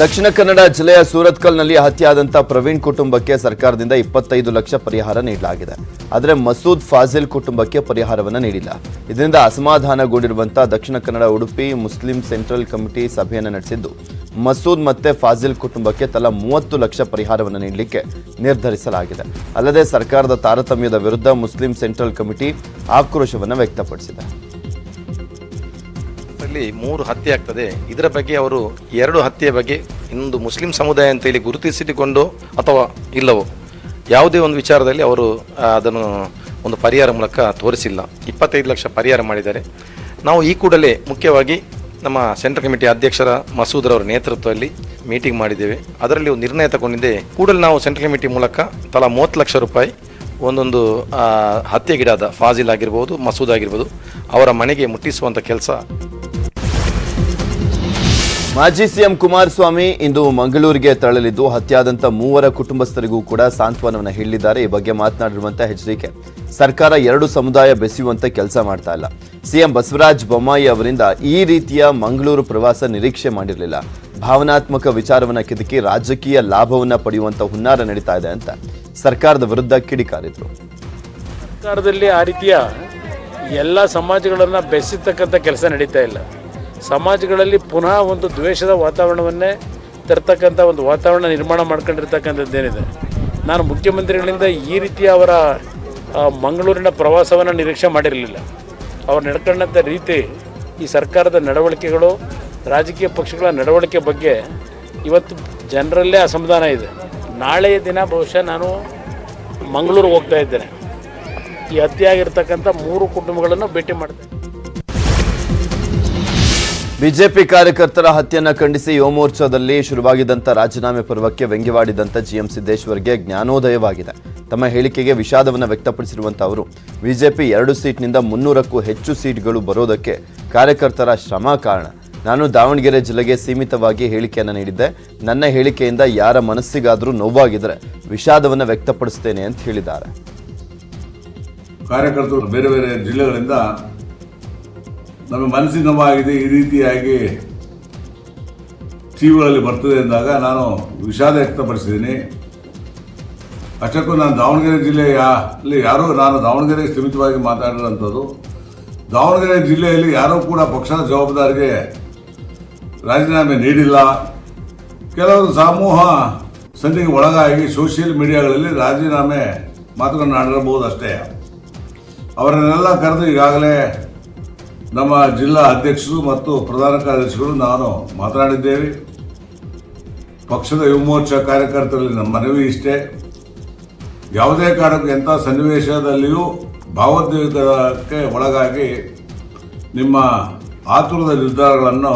ದಕ್ಷಿಣ ಕನ್ನಡ ಜಿಲ್ಲೆಯ ಸೂರತ್ಕಲ್ನಲ್ಲಿ ಹತ್ಯೆಯಾದಂಥ ಪ್ರವೀಣ್ ಕುಟುಂಬಕ್ಕೆ ಸರ್ಕಾರದಿಂದ ಇಪ್ಪತ್ತೈದು ಲಕ್ಷ ಪರಿಹಾರ ನೀಡಲಾಗಿದೆ. ಆದರೆ ಮಸೂದ್ ಫಾಜಿಲ್ ಕುಟುಂಬಕ್ಕೆ ಪರಿಹಾರವನ್ನು ನೀಡಿಲ್ಲ. ಇದರಿಂದ ಅಸಮಾಧಾನಗೊಂಡಿರುವಂಥ Dakshina Kannada Udupi, Muslim central committee ಸಭೆಯನ್ನು ನಡೆಸಿದ್ದು, ಮಸೂದ್ ಮತ್ತೆ ಫಾಜಿಲ್ ಕುಟುಂಬಕ್ಕೆ ತಲಾ ಮೂವತ್ತು ಲಕ್ಷ ಪರಿಹಾರವನ್ನು ನೀಡಲಿಕ್ಕೆ ನಿರ್ಧರಿಸಲಾಗಿದೆ. ಅಲ್ಲದೆ ಸರ್ಕಾರದ ತಾರತಮ್ಯದ ವಿರುದ್ಧ ಮುಸ್ಲಿಂ ಸೆಂಟ್ರಲ್ ಕಮಿಟಿ ಆಕ್ರೋಶವನ್ನು ವ್ಯಕ್ತಪಡಿಸಿದೆ. ಅಲ್ಲಿ ಮೂರು ಹತ್ಯೆ ಆಗ್ತದೆ. ಇದರ ಬಗ್ಗೆ ಅವರು ಎರಡು ಹತ್ಯೆಯ ಬಗ್ಗೆ ಇಂದು ಮುಸ್ಲಿಂ ಸಮುದಾಯ ಅಂತ ಹೇಳಿ ಗುರುತಿಸಿಕೊಂಡು ಅಥವಾ ಇಲ್ಲವೋ? ಯಾವುದೇ ಒಂದು ವಿಚಾರದಲ್ಲಿ ಅವರು ಅದನ್ನು ಒಂದು ಪರಿಹಾರ ಮೂಲಕ ತೋರಿಸಿಲ್ಲ. ಇಪ್ಪತ್ತೈದು ಲಕ್ಷ ಪರಿಹಾರ ಮಾಡಿದ್ದಾರೆ. ನಾವು ಈ ಕೂಡಲೇ ಮುಖ್ಯವಾಗಿ ನಮ್ಮ ಸೆಂಟ್ರಲ್ ಕಮಿಟಿ ಅಧ್ಯಕ್ಷರ ಮಸೂದ್ರವರ ನೇತೃತ್ವದಲ್ಲಿ ಮೀಟಿಂಗ್ ಮಾಡಿದ್ದೇವೆ. ಅದರಲ್ಲಿ ಒಂದು ನಿರ್ಣಯ ತಗೊಂಡಿದೆ ಕೂಡಲೇ ನಾವು ಸೆಂಟ್ರಲ್ ಕಮಿಟಿ ಮೂಲಕ ತಲಾ ಮೂವತ್ತು ಲಕ್ಷ ರೂಪಾಯಿ ಒಂದೊಂದು ಹತ್ಯೆಗಿಡಾದ ಫಾಜಿಲ್ ಆಗಿರ್ಬೋದು, ಮಸೂದ್ ಆಗಿರ್ಬೋದು ಅವರ ಮನೆಗೆ ಮುಟ್ಟಿಸುವಂಥ ಕೆಲಸ ಮಾಜಿ ಸಿಎಂ ಕುಮಾರಸ್ವಾಮಿ ಇಂದು ಮಂಗಳೂರಿಗೆ ತೆರಳಲಿದ್ದು ಹತ್ಯಾದಂತ ಮೂವರ ಕುಟುಂಬಸ್ಥರಿಗೂ ಕೂಡ ಸಾಂತ್ವನವನ್ನು ಹೇಳಿದ್ದಾರೆ. ಈ ಬಗ್ಗೆ ಮಾತನಾಡಿರುವಂತಹ ಎಚ್ಡಿಕೆ ಸರ್ಕಾರ ಎರಡು ಸಮುದಾಯ ಬೆಸೆಯುವಂತೆ ಕೆಲಸ ಮಾಡ್ತಾ ಇಲ್ಲ. ಸಿಎಂ ಬಸವರಾಜ ಬೊಮ್ಮಾಯಿ ಅವರಿಂದ ಈ ರೀತಿಯ ಮಂಗಳೂರು ಪ್ರವಾಸ ನಿರೀಕ್ಷೆ ಮಾಡಿರಲಿಲ್ಲ. ಭಾವನಾತ್ಮಕ ವಿಚಾರವನ್ನು ಕೆದಕಿ ರಾಜಕೀಯ ಲಾಭವನ್ನ ಪಡೆಯುವಂತ ಹುನ್ನಾರ ನಡೀತಾ ಇದೆ ಅಂತ ಸರ್ಕಾರದ ವಿರುದ್ಧ ಕಿಡಿಕಾರಿದ್ರು. ಸರ್ಕಾರದಲ್ಲಿ ಆ ರೀತಿಯ ಎಲ್ಲ ಸಮಾಜಗಳನ್ನು ಬೆಸೆತಕ್ಕಂಥ ಕೆಲಸ ನಡೀತಾ ಇಲ್ಲ. ಸಮಾಜಗಳಲ್ಲಿ ಪುನಃ ಒಂದು ದ್ವೇಷದ ವಾತಾವರಣವನ್ನೇ ತರ್ತಕ್ಕಂಥ ಒಂದು ವಾತಾವರಣ ನಿರ್ಮಾಣ ಮಾಡ್ಕೊಂಡಿರ್ತಕ್ಕಂಥದ್ದೇನಿದೆ. ನಾನು ಮುಖ್ಯಮಂತ್ರಿಗಳಿಂದ ಈ ರೀತಿ ಅವರ ಮಂಗಳೂರಿನ ಪ್ರವಾಸವನ್ನು ನಿರೀಕ್ಷೆ ಮಾಡಿರಲಿಲ್ಲ. ಅವ್ರು ನಡ್ಕೊಂಡಂಥ ರೀತಿ ಈ ಸರ್ಕಾರದ ನಡವಳಿಕೆಗಳು, ರಾಜಕೀಯ ಪಕ್ಷಗಳ ನಡವಳಿಕೆ ಬಗ್ಗೆ ಇವತ್ತು ಜನರಲ್ಲೇ ಅಸಮಾಧಾನ ಇದೆ. ನಾಳೆಯ ದಿನ ಬಹುಶಃ ನಾನು ಮಂಗಳೂರು ಹೋಗ್ತಾ ಇದ್ದೇನೆ. ಈ ಹತ್ಯೆಯಾಗಿರ್ತಕ್ಕಂಥ ಮೂರು ಕುಟುಂಬಗಳನ್ನು ಭೇಟಿ ಮಾಡ್ತೇನೆ. ಬಿಜೆಪಿ ಕಾರ್ಯಕರ್ತರ ಹತ್ಯೆಯನ್ನು ಖಂಡಿಸಿ ಯುವಮೋರ್ಚಾದಲ್ಲಿ ಶುರುವಾಗಿದ್ದಂಥ ರಾಜೀನಾಮೆ ಪರ್ವಕ್ಕೆ ವ್ಯಂಗ್ಯವಾಡಿದಂಥ ಜಿಎಂ ಸಿದ್ದೇಶ್ವರ್ಗೆ ಜ್ಞಾನೋದಯವಾಗಿದೆ. ತಮ್ಮ ಹೇಳಿಕೆಗೆ ವಿಷಾದವನ್ನು ವ್ಯಕ್ತಪಡಿಸಿರುವಂಥ ಅವರು, ಬಿಜೆಪಿ ಎರಡು ಸೀಟ್ನಿಂದ ಮುನ್ನೂರಕ್ಕೂ ಹೆಚ್ಚು ಸೀಟ್ಗಳು ಬರೋದಕ್ಕೆ ಕಾರ್ಯಕರ್ತರ ಶ್ರಮ ಕಾರಣ. ನಾನು ದಾವಣಗೆರೆ ಜಿಲ್ಲೆಗೆ ಸೀಮಿತವಾಗಿ ಹೇಳಿಕೆಯನ್ನು ನೀಡಿದ್ದೆ. ನನ್ನ ಹೇಳಿಕೆಯಿಂದ ಯಾರ ಮನಸ್ಸಿಗಾದರೂ ನೋವಾಗಿದ್ರೆ ವಿಷಾದವನ್ನು ವ್ಯಕ್ತಪಡಿಸ್ತೇನೆ ಅಂತ ಹೇಳಿದ್ದಾರೆ. ಕಾರ್ಯಕರ್ತರು ಬೇರೆ ಬೇರೆ ಜಿಲ್ಲೆಗಳಿಂದ ನಮಗೆ ಮನಸ್ಸಿನ ನೋವಾಗಿದೆ ಈ ರೀತಿಯಾಗಿ ಟಿವಿಗಳಲ್ಲಿ ಬರ್ತದೆ ಅಂದಾಗ ನಾನು ವಿಷಾದ ವ್ಯಕ್ತಪಡಿಸಿದ್ದೀನಿ. ಅಷ್ಟಕ್ಕೂ ನಾನು ದಾವಣಗೆರೆ ಜಿಲ್ಲೆಯ ಅಲ್ಲಿ ಯಾರೂ, ನಾನು ದಾವಣಗೆರೆಗೆ ಸೀಮಿತವಾಗಿ ಮಾತಾಡಿರೋಂಥದ್ದು ದಾವಣಗೆರೆ ಜಿಲ್ಲೆಯಲ್ಲಿ ಯಾರೂ ಕೂಡ ಪಕ್ಷದ ಜವಾಬ್ದಾರಿಗೆ ರಾಜೀನಾಮೆ ನೀಡಿಲ್ಲ. ಕೆಲವರು ಸಮೂಹ ಸಂಧಿಗೆ ಒಳಗಾಗಿ ಸೋಷಿಯಲ್ ಮೀಡಿಯಾಗಳಲ್ಲಿ ರಾಜೀನಾಮೆ ಮಾತುಗಳನ್ನು ಆಡಿರಬಹುದು ಅಷ್ಟೇ ಅವರನ್ನೆಲ್ಲ ಕರೆದು ಈಗಾಗಲೇ ನಮ್ಮ ಜಿಲ್ಲಾ ಅಧ್ಯಕ್ಷರು ಮತ್ತು ಪ್ರಧಾನ ಕಾರ್ಯದರ್ಶಿಗಳು ನಾನು ಮಾತನಾಡಿದ್ದೇವೆ. ಪಕ್ಷದ ಯುವಮೋರ್ಚಾ ಕಾರ್ಯಕರ್ತರಲ್ಲಿ ನಮ್ಮ ಮನವಿ ಇಷ್ಟೇ. ಯಾವುದೇ ಕಾರಣಕ್ಕೂ ಎಂಥ ಸನ್ನಿವೇಶದಲ್ಲಿಯೂ ಭಾವೋದ್ವೇಗಕ್ಕೆ ಒಳಗಾಗಿ ನಿಮ್ಮ ಆತುರದ ನಿರ್ಧಾರಗಳನ್ನು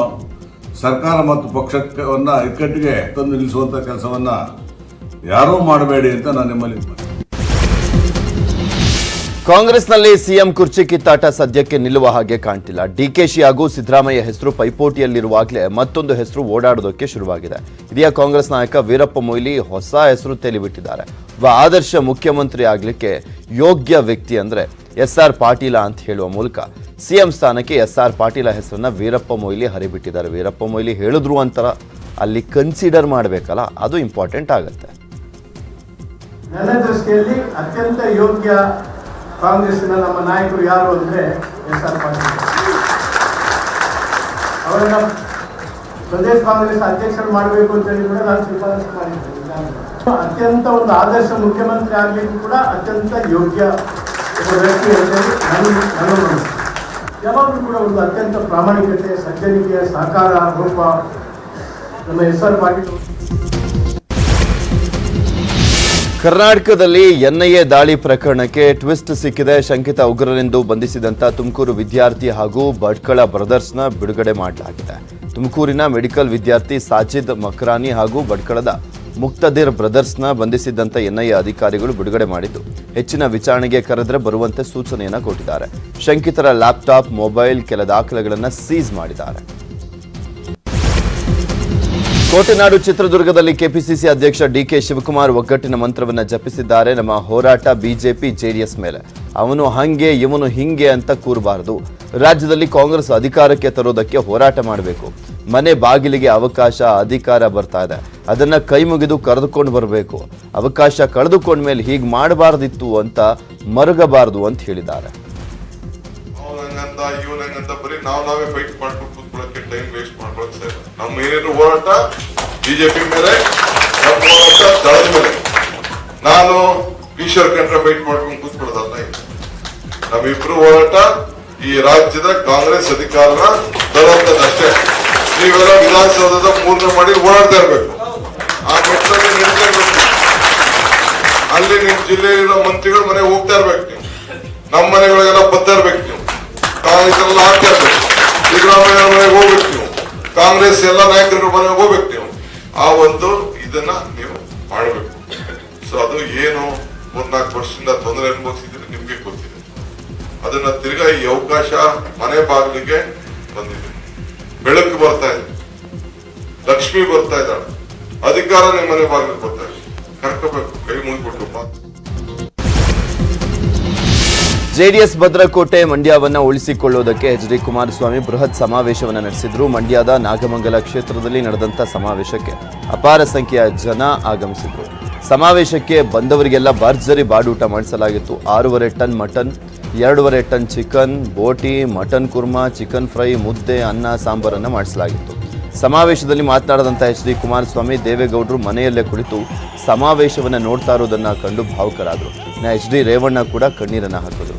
ಸರ್ಕಾರ ಮತ್ತು ಪಕ್ಷವನ್ನು ಇಕ್ಕಟ್ಟಿಗೆ ತಂದು ನಿಲ್ಲಿಸುವಂಥ ಕೆಲಸವನ್ನು ಯಾರೂ ಮಾಡಬೇಡಿ ಅಂತ ನಾನು ನಿಮ್ಮಲ್ಲಿ ಕಾಂಗ್ರೆಸ್ನಲ್ಲಿ ಸಿಎಂ ಕುರ್ಚಿ ಕಿತ್ತಾಟ ಸದ್ಯಕ್ಕೆ ನಿಲ್ಲುವ ಹಾಗೆ ಕಾಣ್ತಿಲ್ಲ. ಡಿಕೆಶಿ ಹಾಗೂ ಸಿದ್ದರಾಮಯ್ಯ ಹೆಸರು ಪೈಪೋಟಿಯಲ್ಲಿರುವಾಗಲೇ ಮತ್ತೊಂದು ಹೆಸರು ಓಡಾಡೋದಕ್ಕೆ ಶುರುವಾಗಿದೆ. ಹಿರಿಯ ಕಾಂಗ್ರೆಸ್ ನಾಯಕ ವೀರಪ್ಪ ಮೊಯ್ಲಿ ಹೊಸ ಹೆಸರು ತೆಲಿಬಿಟ್ಟಿದ್ದಾರೆ. ಒಬ್ಬ ಆದರ್ಶ ಮುಖ್ಯಮಂತ್ರಿ ಆಗಲಿಕ್ಕೆ ಯೋಗ್ಯ ವ್ಯಕ್ತಿ ಅಂದ್ರೆ ಎಸ್ ಆರ್ ಪಾಟೀಲ ಅಂತ ಹೇಳುವ ಮೂಲಕ ಸಿಎಂ ಸ್ಥಾನಕ್ಕೆ ಎಸ್ ಆರ್ ಪಾಟೀಲ ಹೆಸರನ್ನ ವೀರಪ್ಪ ಮೊಯ್ಲಿ ಹರಿಬಿಟ್ಟಿದ್ದಾರೆ. ವೀರಪ್ಪ ಮೊಯ್ಲಿ ಹೇಳಿದ್ರು ಅಂತರ ಅಲ್ಲಿ ಕನ್ಸಿಡರ್ ಮಾಡಬೇಕಲ್ಲ, ಅದು ಇಂಪಾರ್ಟೆಂಟ್ ಆಗುತ್ತೆ. ನನ್ನ ದೃಷ್ಟಿಯಲ್ಲಿ ಅತ್ಯಂತ ಯೋಗ್ಯ ಕಾಂಗ್ರೆಸ್ಸಿನ ನಮ್ಮ ನಾಯಕರು ಯಾರು ಅಂದ್ರೆ ಎಸ್ ಆರ್ ಪಾಟೀಲ್. ಅವರನ್ನ ಪ್ರದೇಶ ಕಾಂಗ್ರೆಸ್ ಅಧ್ಯಕ್ಷರು ಮಾಡಬೇಕು ಅಂತ ಹೇಳಿ ಕೂಡ ನಾನು ಶಿಫಾರಸು ಮಾಡಿದ್ದೇನೆ ಅತ್ಯಂತ ಒಂದು ಆದರ್ಶ ಮುಖ್ಯಮಂತ್ರಿ ಆಗ್ಲಿಕ್ಕೂ ಕೂಡ ಅತ್ಯಂತ ಯೋಗ್ಯ ವ್ಯಕ್ತಿ ಅಂತ ಹೇಳಿ ನನ್ನ ನನ್ನ ಮನಸ್ಸು. ಯಾವಾಗಲೂ ಕೂಡ ಒಂದು ಅತ್ಯಂತ ಪ್ರಾಮಾಣಿಕತೆ, ಸಜ್ಜನಿಕೆಯ ಸಹಕಾರ ರೂಪ ನಮ್ಮ ಎಸ್ ಆರ್ ಪಾಟೀಲ್. ಕರ್ನಾಟಕದಲ್ಲಿ ಎನ್ಐಎ ದಾಳಿ ಪ್ರಕರಣಕ್ಕೆ ಟ್ವಿಸ್ಟ್ ಸಿಕ್ಕಿದೆ. ಶಂಕಿತ ಉಗ್ರರೆಂದು ಬಂಧಿಸಿದಂತ ತುಮಕೂರು ವಿದ್ಯಾರ್ಥಿ ಹಾಗೂ ಭಟ್ಕಳ ಬ್ರದರ್ಸ್ನ ಬಿಡುಗಡೆ ಮಾಡಲಾಗಿದೆ. ತುಮಕೂರಿನ ಮೆಡಿಕಲ್ ವಿದ್ಯಾರ್ಥಿ ಸಾಜಿದ್ ಮಕ್ರಾನಿ ಹಾಗೂ ಭಟ್ಕಳದ ಮುಕ್ತದಿರ್ ಬ್ರದರ್ಸ್ನ ಬಂಧಿಸಿದ್ದಂಥ ಎನ್ಐಎ ಅಧಿಕಾರಿಗಳು ಬಿಡುಗಡೆ ಮಾಡಿದ್ದು. ಹೆಚ್ಚಿನ ವಿಚಾರಣೆಗೆ ಕರೆದರೆ ಬರುವಂತೆ ಸೂಚನೆಯನ್ನು ಕೊಟ್ಟಿದ್ದಾರೆ. ಶಂಕಿತರ ಲ್ಯಾಪ್ಟಾಪ್, ಮೊಬೈಲ್ ಕೆಲ ದಾಖಲೆಗಳನ್ನು ಸೀಸ್ ಮಾಡಿದ್ದಾರೆ. ಕೋಟೆನಾಡು ಚಿತ್ರದುರ್ಗದಲ್ಲಿ ಕೆಪಿಸಿಸಿ ಅಧ್ಯಕ್ಷ ಡಿಕೆ ಶಿವಕುಮಾರ್ ಒಗ್ಗಟ್ಟಿನ ಮಂತ್ರವನ್ನು ಜಪಿಸಿದ್ದಾರೆ. ನಮ್ಮ ಹೋರಾಟ ಬಿಜೆಪಿ, ಜೆಡಿಎಸ್ ಮೇಲೆ. ಅವನು ಹಂಗೆ, ಇವನು ಹಿಂಗೆ ಅಂತ ಕೂರಬಾರದು. ರಾಜ್ಯದಲ್ಲಿ ಕಾಂಗ್ರೆಸ್ ಅಧಿಕಾರಕ್ಕೆ ತರೋದಕ್ಕೆ ಹೋರಾಟ ಮಾಡಬೇಕು. ಮನೆ ಬಾಗಿಲಿಗೆ ಅವಕಾಶ, ಅಧಿಕಾರ ಬರ್ತಾ ಇದೆ. ಅದನ್ನ ಕೈ ಮುಗಿದು ಕರೆದುಕೊಂಡು ಬರಬೇಕು. ಅವಕಾಶ ಕಳೆದುಕೊಂಡ ಮೇಲೆ ಹೀಗೆ ಮಾಡಬಾರ್ದಿತ್ತು ಅಂತ ಮರುಗಬಾರದು ಅಂತ ಹೇಳಿದ್ದಾರೆ. ಅವನಂಗಂತ ನಾವು ನಾವ್ ಫೈಟ್ ಮಾಡ್ಕೊಂಡು ಕೂತ್ಕೊಳ್ಳೋಕೆ ಟೈಮ್ ವೇಸ್ಟ್ ಮಾಡ್ಕೊಳಕ್ ಸರ್ ನಮ್ಮ ಏನೇನು ಹೋರಾಟ ಬಿಜೆಪಿ ಮೇಲೆ ನಮ್ಮ ಹೋರಾಟ ದಳದ ಮೇಲೆ. ನಾನು ಈಶ್ವರ್ ಕಂಡ್ರೆ ಫೈಟ್ ಮಾಡ್ಕೊಂಡು ಕೂತ್ಕೊಳ್ಳೋದಲ್ಲ ನಮ್ಮಿಬ್ರು ಹೋರಾಟ ಈ ರಾಜ್ಯದ ಕಾಂಗ್ರೆಸ್ ಅಧಿಕಾರನ ತರುವಂತದಷ್ಟೇ ನೀವೆಲ್ಲ ವಿಧಾನಸೌಧದ ಪೂರ್ಣ ಮಾಡಿ ಓಡಾಡ್ತಾ ಇರ್ಬೇಕು. ಆ ಇರ್ಬೇಕು. ಅಲ್ಲಿ ನಿಮ್ ಜಿಲ್ಲೆಯಲ್ಲಿರೋ ಮಂತ್ರಿಗಳು ಮನೆಗೆ ಹೋಗ್ತಾ ಇರ್ಬೇಕು. ನೀವು. ನಮ್ಮ ಮನೆಗಳಿಗೆಲ್ಲ ಬರ್ತಾ ಇರ್ಬೇಕು ನೀವು. ಆಗ್ತಾ ಇರ್ಬೇಕು ಸಿದ್ದರಾಮಯ್ಯ ಮನೆಗೆ ಹೋಗ್ಬೇಕು ನೀವು. ಕಾಂಗ್ರೆಸ್ ಎಲ್ಲ ನಾಯಕರ ಮನೆಗೆ ಹೋಗ್ಬೇಕು ನೀವು. ಆ ಒಂದು ಇದನ್ನ ನೀವು ಮಾಡಬೇಕು. ಸೊ ಅದು ಏನು ಮೂರ್ನಾಲ್ಕು ವರ್ಷದಿಂದ ತೊಂದರೆ ಅನುಭವಿಸಿದ್ರೆ ನಿಮ್ಗೆ ಗೊತ್ತಿದೆ. ಅದನ್ನ ತಿರ್ಗಾ ಈ ಅವಕಾಶ ಮನೆ ಬಾಗಿಲಿಗೆ ಬಂದಿದೆ. ಬೆಳಕು ಬರ್ತಾ ಇದೆ. ಲಕ್ಷ್ಮಿ ಬರ್ತಾ ಇದ್ದಾಳೆ. ಅಧಿಕಾರ ನಿಮ್ಮ ಮನೆ ಬಾಗಿಲಿಗೆ ಬರ್ತಾ ಇದೆ. ಕರ್ಕೋಬೇಕು. ಕೈ ಮುಗಿಬಿಟ್ಟು ಜೆಡಿಎಸ್ ಭದ್ರಕೋಟೆ ಮಂಡ್ಯವನ್ನ ಉಳಿಸಿಕೊಳ್ಳುವುದಕ್ಕೆ ಎಚ್ ಡಿ ಕುಮಾರಸ್ವಾಮಿ ಬೃಹತ್ ಸಮಾವೇಶವನ್ನು ನಡೆಸಿದ್ರು. ಮಂಡ್ಯದ ನಾಗಮಂಗಲ ಕ್ಷೇತ್ರದಲ್ಲಿ ನಡೆದಂಥ ಸಮಾವೇಶಕ್ಕೆ ಅಪಾರ ಸಂಖ್ಯೆಯ ಜನ ಆಗಮಿಸಿದ್ರು. ಸಮಾವೇಶಕ್ಕೆ ಬಂದವರಿಗೆಲ್ಲ ಭರ್ಜರಿ ಬಾಡೂಟ ಮಾಡಿಸಲಾಗಿತ್ತು. ಆರೂವರೆ ಟನ್ ಮಟನ್, ಎರಡೂವರೆ ಟನ್ ಚಿಕನ್, ಬೋಟಿ, ಮಟನ್ ಕುರ್ಮಾ, ಚಿಕನ್ ಫ್ರೈ, ಮುದ್ದೆ, ಅನ್ನ, ಸಾಂಬಾರನ್ನು ಮಾಡಿಸಲಾಗಿತ್ತು. ಸಮಾವೇಶದಲ್ಲಿ ಮಾತನಾಡದಂತಹ ಎಚ್ ಡಿ ಕುಮಾರಸ್ವಾಮಿ ದೇವೇಗೌಡರು ಮನೆಯಲ್ಲೇ ಕುಳಿತು ಸಮಾವೇಶವನ್ನ ನೋಡ್ತಾ ಇರೋದನ್ನ ಕಂಡು ಭಾವುಕರಾದರು. ಇನ್ನು ಎಚ್ ಡಿ ರೇವಣ್ಣ ಕೂಡ ಕಣ್ಣೀರನ್ನ ಹಾಕಿದ್ರು.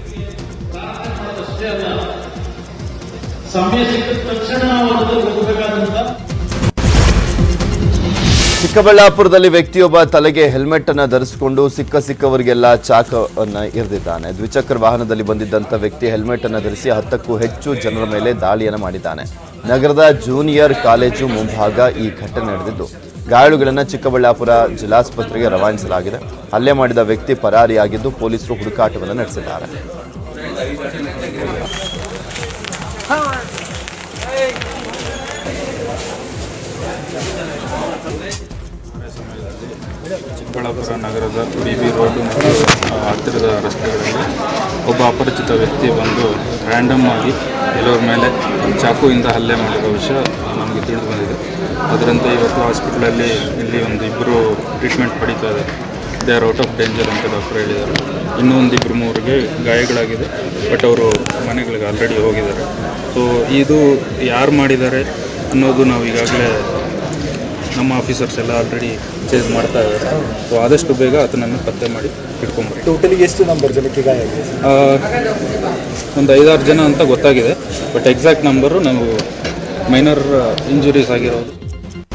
ಚಿಕ್ಕಬಳ್ಳಾಪುರದಲ್ಲಿ ವ್ಯಕ್ತಿಯೊಬ್ಬ ತಲೆಗೆ ಹೆಲ್ಮೆಟ್ ಅನ್ನು ಧರಿಸಿಕೊಂಡು ಸಿಕ್ಕ ಸಿಕ್ಕವರಿಗೆಲ್ಲ ಚಾಕವನ್ನ ಇರಿದಿದ್ದಾನೆ ದ್ವಿಚಕ್ರ ವಾಹನದಲ್ಲಿ ಬಂದಿದ್ದಂಥ ವ್ಯಕ್ತಿ ಹೆಲ್ಮೆಟ್ ಅನ್ನು ಧರಿಸಿ ಹತ್ತಕ್ಕೂ ಹೆಚ್ಚು ಜನರ ಮೇಲೆ ದಾಳಿಯನ್ನು ಮಾಡಿದ್ದಾನೆ. ನಗರದ ಜೂನಿಯರ್ ಕಾಲೇಜು ಮುಂಭಾಗ ಈ ಘಟನೆ ನಡೆದಿದ್ದು, ಗಾಯಾಳುಗಳನ್ನು ಚಿಕ್ಕಬಳ್ಳಾಪುರ ಜಿಲ್ಲಾಸ್ಪತ್ರೆಗೆ ರವಾನಿಸಲಾಗಿದೆ. ಹಲ್ಲೆ ಮಾಡಿದ ವ್ಯಕ್ತಿ ಪರಾರಿಯಾಗಿದ್ದು ಪೊಲೀಸರು ಹುಡುಕಾಟವನ್ನು ನಡೆಸಿದ್ದಾರೆ. ಚಿಕ್ಕಬಳ್ಳಾಪುರ ನಗರದ ಬಿ ಬಿ ರೋಡು ಹತ್ತಿರದ ರಸ್ತೆಗಳಲ್ಲಿ ಒಬ್ಬ ಅಪರಿಚಿತ ವ್ಯಕ್ತಿ ಬಂದು ರ್ಯಾಂಡಮ್ ಆಗಿ ಎಲ್ಲರ ಮೇಲೆ ಚಾಕುವಿಂದ ಹಲ್ಲೆ ಮಾಡಿರೋ ವಿಷಯ ನಮಗೆ ತಿಳಿದು ಬಂದಿದೆ. ಅದರಂತೆ ಇವತ್ತು ಹಾಸ್ಪಿಟ್ಲಲ್ಲಿ ಇಲ್ಲಿ ಒಂದು ಇಬ್ಬರು ಟ್ರೀಟ್ಮೆಂಟ್ ಪಡೀತಾ ಇದ್ದಾರೆ. They are out of danger ಅಂತ ಡಾಕ್ಟರ್ ಹೇಳಿದ್ದಾರೆ. ಇನ್ನೂ ಒಂದು ಇಬ್ಬರು ಮೂವರಿಗೆ ಗಾಯಗಳಾಗಿದೆ ಬಟ್ ಅವರು ಮನೆಗಳಿಗೆ ಆಲ್ರೆಡಿ ಹೋಗಿದ್ದಾರೆ. ಸೊ ಇದು ಯಾರು ಮಾಡಿದ್ದಾರೆ ಅನ್ನೋದು ನಾವು ಈಗಾಗಲೇ ನಮ್ಮ ಆಫೀಸರ್ಸ್ ಎಲ್ಲ ಆಲ್ರೆಡಿ ಚೇಸ್ ಮಾಡ್ತಾ ಇದ್ದಾರೆ. ಸೊ ಆದಷ್ಟು ಬೇಗ ಅದನ್ನು ಪತ್ತೆ ಮಾಡಿ ಇಟ್ಕೊಂಬಿಟ್ಟು ಟೋಟಲಿ ಎಷ್ಟು ನಂಬರ್ ಜನಕ್ಕೆ ಗಾಯ ಒಂದು ಐದಾರು ಜನ ಅಂತ ಗೊತ್ತಾಗಿದೆ. ಬಟ್ ಎಕ್ಸಾಕ್ಟ್ ನಂಬರು ನಾವು ಮೈನರ್ ಇಂಜುರೀಸ್ ಆಗಿರೋದು.